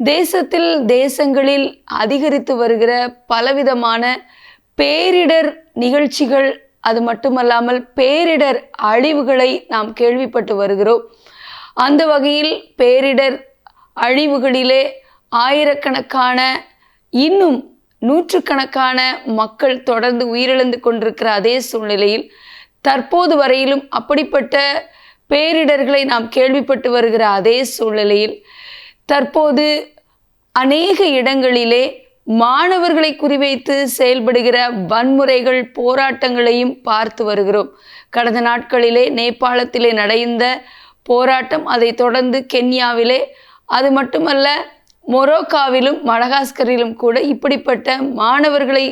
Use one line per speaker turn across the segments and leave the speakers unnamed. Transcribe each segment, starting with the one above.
தேசத்தில் தேசங்களில் அதிகரித்து வருகிற பலவிதமான பேரிடர் நிகழ்ச்சிகள் அது மட்டுமல்லாமல் பேரிடர் அழிவுகளை நாம் கேள்விப்பட்டு வருகிறோம். அந்த வகையில் பேரிடர் அழிவுகளிலே ஆயிரக்கணக்கான இன்னும் நூற்றுக்கணக்கான மக்கள் தொடர்ந்து உயிரிழந்து கொண்டிருக்கிற அதே சூழ்நிலையில் தற்போது வரையிலும் அப்படிப்பட்ட பேரிடர்களை நாம் கேள்விப்பட்டு வருகிற அதே சூழ்நிலையில் தற்போது அநேக இடங்களிலே மாணவர்களை குறிவைத்து செயல்படுகிற வன்முறைகள் போராட்டங்களையும் பார்த்து வருகிறோம். கடந்த நாட்களிலே நேபாளத்திலே நடந்த போராட்டம் அதை தொடர்ந்து கென்யாவிலே அது மட்டுமல்ல மொரோக்காவிலும் மடகாஸ்கரிலும் கூட இப்படிப்பட்ட மாணவர்களை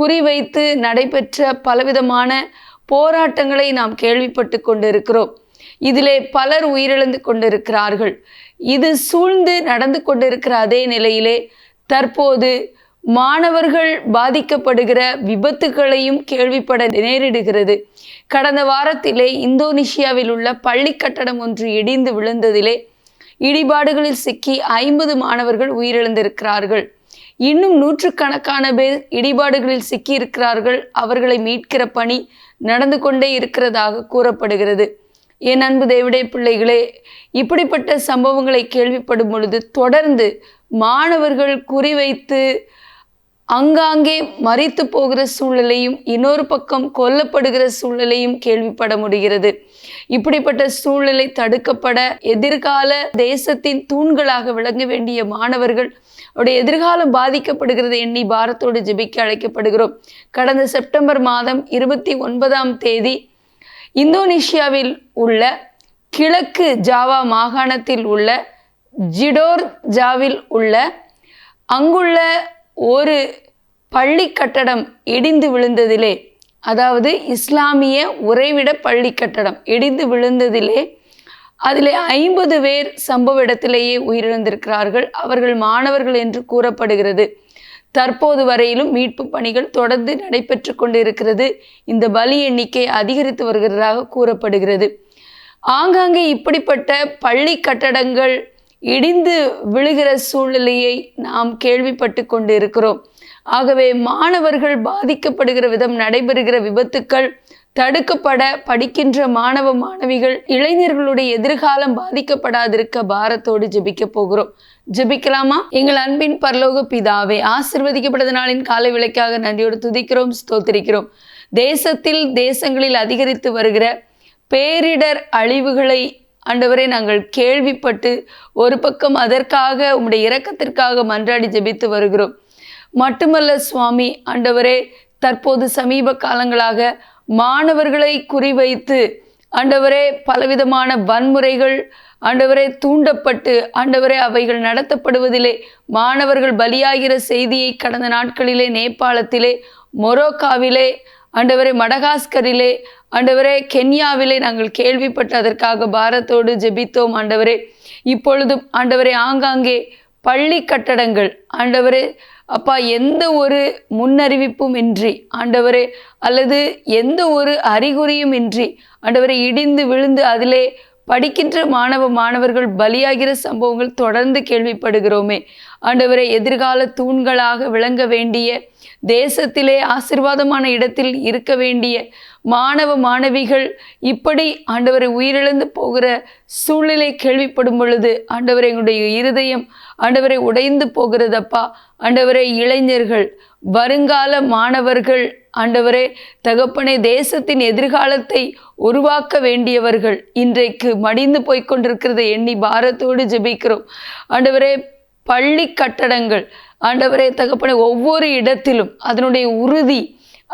குறிவைத்து நடைபெற்ற பலவிதமான போராட்டங்களை நாம் கேள்விப்பட்டு கொண்டிருக்கிறோம். இதிலே பலர் உயிரிழந்து கொண்டிருக்கிறார்கள். இது சூழ்ந்து நடந்து கொண்டிருக்கிற அதே நிலையிலே தற்போது மாணவர்கள் பாதிக்கப்படுகிற விபத்துகளையும் கேள்விப்பட நேரிடுகிறது. கடந்த வாரத்திலே இந்தோனேஷியாவில் உள்ள பள்ளி கட்டடம் ஒன்று இடிந்து விழுந்ததிலே இடிபாடுகளில் சிக்கி ஐம்பது மாணவர்கள் உயிரிழந்திருக்கிறார்கள். இன்னும் நூற்றுக்கணக்கான பேர் இடிபாடுகளில் சிக்கி இருக்கிறார்கள் அவர்களை மீட்கிற பணி நடந்து கொண்டே இருக்கிறதாக கூறப்படுகிறது. என் அன்பு தேவிடைய பிள்ளைகளே இப்படிப்பட்ட சம்பவங்களை கேள்விப்படும் பொழுது தொடர்ந்து மாணவர்கள் குறிவைத்து அங்காங்கே மறித்து போகிற சூழ்நிலையும் இன்னொரு பக்கம் கொல்லப்படுகிற சூழ்நிலையும் கேள்விப்பட முடிகிறது. இப்படிப்பட்ட சூழ்நிலை தடுக்கப்பட எதிர்கால தேசத்தின் தூண்களாக விளங்க வேண்டிய மாணவர்கள் அவருடைய எதிர்காலம் பாதிக்கப்படுகிறது எண்ணி பாரத்தோடு ஜெபிக்க அழைக்கப்படுகிறோம். கடந்த செப்டம்பர் மாதம் இருபத்தி ஒன்பதாம் தேதி இந்தோனேஷியாவில் உள்ள கிழக்கு ஜாவா மாகாணத்தில் உள்ள ஜிடோர் ஜாவில் உள்ள அங்குள்ள ஒரு பள்ளி கட்டடம் இடிந்து விழுந்ததிலே அதாவது இஸ்லாமிய உறைவிட பள்ளி கட்டடம் இடிந்து விழுந்ததிலே அதில் ஐம்பது பேர் சம்பவ இடத்திலேயே உயிரிழந்திருக்கிறார்கள். அவர்கள் மாணவர்கள் என்று கூறப்படுகிறது. தற்போது வரையிலும் மீட்பு பணிகள் தொடர்ந்து நடைபெற்று கொண்டிருக்கிறது. இந்த பலி எண்ணிக்கை அதிகரித்து வருகிறதாக கூறப்படுகிறது. ஆங்காங்கே இப்படிப்பட்ட பள்ளி கட்டடங்கள் இடிந்து விழுகிற சூழ்நிலையை நாம் கேள்விப்பட்டு கொண்டு இருக்கிறோம் ஆகவே மாணவர்கள் பாதிக்கப்படுகிற விதம் நடைபெறுகிற விபத்துக்கள் தடுக்கப்பட படிக்கின்ற மாணவ மாணவிகள் இளைஞர்களுடைய எதிர்காலம் பாதிக்கப்படாதிருக்க பாரத்தோடு ஜெபிக்க போகிறோம். ஜெபிக்கலாமா? எங்கள் அன்பின் பரலோக பிதாவே ஆசிர்வதிக்கப்பட்ட நாளின் காலை விளக்காக நன்றியோடு துதிக்கிறோம் ஸ்தோத்திரிக்கிறோம். தேசத்தில் தேசங்களில் அதிகரித்து வருகிற பேரிடர் அழிவுகளை ஆண்டவரே நாங்கள் கேள்விப்பட்டு ஒரு பக்கம் அதற்காக உம்முடைய இரக்கத்திற்காக மன்றாடி ஜெபித்து வருகிறோம். மட்டுமல்ல சுவாமி ஆண்டவரே தற்போது சமீப காலங்களாக மாணவர்களை குறிவைத்து ஆண்டவரே பலவிதமான வன்முறைகள் ஆண்டவரே தூண்டப்பட்டு ஆண்டவரே அவைகள் நடத்தப்படுவதிலே மாணவர்கள் பலியாகிற செய்தியை கடந்த நாட்களிலே நேபாளத்திலே மொரோக்காவிலே ஆண்டவரே மடகாஸ்கரிலே ஆண்டவரே கென்யாவிலே நாங்கள் கேள்விப்பட்டு அதற்காக பாரத்தோடு ஜெபித்தோம் ஆண்டவரே. இப்பொழுதும் ஆண்டவரே ஆங்காங்கே பள்ளி கட்டடங்கள். ஆண்டவரே அப்பா எந்த ஒரு முன்னறிவிப்பும் இன்றி ஆண்டவரே அல்லது எந்த ஒரு அறிகுறியும் இன்றி ஆண்டவரை இடிந்து விழுந்து அதிலே படிக்கின்ற மாணவ மாணவர்கள் பலியாகிற சம்பவங்கள் தொடர்ந்து கேள்விப்படுகிறோமே. ஆண்டவரை எதிர்கால தூண்களாக விளங்க வேண்டிய தேசத்திலே ஆசிர்வாதமான இடத்தில் இருக்க வேண்டிய மாணவ மாணவிகள் இப்படி ஆண்டவரை உயிரிழந்து போகிற சூழ்நிலை கேள்விப்படும் பொழுது ஆண்டவரை எங்களுடைய இருதயம் ஆண்டவரை உடைந்து போகிறதப்பா? ஆண்டவரை இளைஞர்கள் வருங்கால மாணவர்கள் ஆண்டவரே தகப்பனே தேசத்தின் எதிர்காலத்தை உருவாக்க வேண்டியவர்கள் இன்றைக்கு மடிந்து போய்க்கொண்டிருக்கிறதை எண்ணி பாரத்தோடு ஜெபிக்கிறோம். ஆண்டவரே பள்ளி கட்டடங்கள். ஆண்டவரே தகப்பனே ஒவ்வொரு இடத்திலும் அதனுடைய உறுதி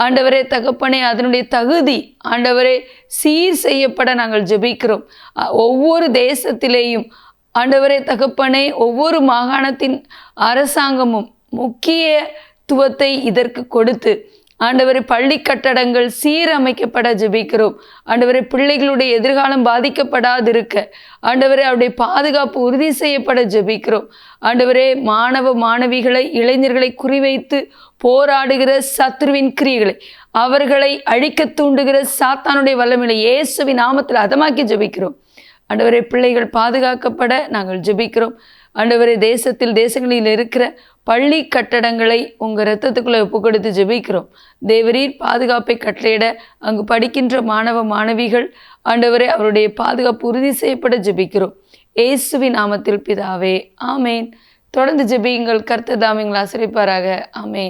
ஆண்டவரே தகப்பனே அதனுடைய தகுதி ஆண்டவரே சீர் செய்யப்பட நாங்கள் ஜெபிக்கிறோம். ஒவ்வொரு தேசத்திலேயும் ஆண்டவரே தகப்பனே ஒவ்வொரு மாகாணத்தின் அரசாங்கமும் முக்கியத்துவத்தை இதற்கு கொடுத்து ஆண்டவரை பள்ளி கட்டடங்கள் சீரமைக்கப்பட ஜெபிக்கிறோம். ஆண்டவரை பிள்ளைகளுடைய எதிர்காலம் பாதிக்கப்படாதிருக்க. ஆண்டவரை அவருடைய பாதுகாப்பு உறுதி செய்யப்பட ஜெபிக்கிறோம். ஆண்டவரே மாணவ மாணவிகளை இளைஞர்களை குறிவைத்து போராடுகிற சத்ருவின் கிரியைகளை அவர்களை அழிக்க தூண்டுகிற சாத்தானுடைய வல்லமையில இயேசுவின் நாமத்தில் அதமாக்கி ஜெபிக்கிறோம். ஆண்டவரே பிள்ளைகள் பாதுகாக்கப்பட நாங்கள் ஜெபிக்கிறோம். ஆண்டவரே தேசத்தில் தேசங்களில் இருக்கிற பள்ளி கட்டடங்களை உங்கள் இரத்தத்துக்குள்ளே ஒப்பு கொடுத்து ஜெபிக்கிறோம். தேவரீர் பாதுகாப்பை கட்டளையிட அங்கு படிக்கின்ற மாணவ மாணவிகள் ஆண்டவரே அவருடைய பாதுகாப்பு உறுதி செய்யப்பட ஜெபிக்கிறோம். ஏசுவி நாமத்தில் பிதாவே ஆமேன். தொடர்ந்து ஜெபியுங்கள் கர்த்ததாமிங்களை ஆசிரிப்பாராக. ஆமேன்.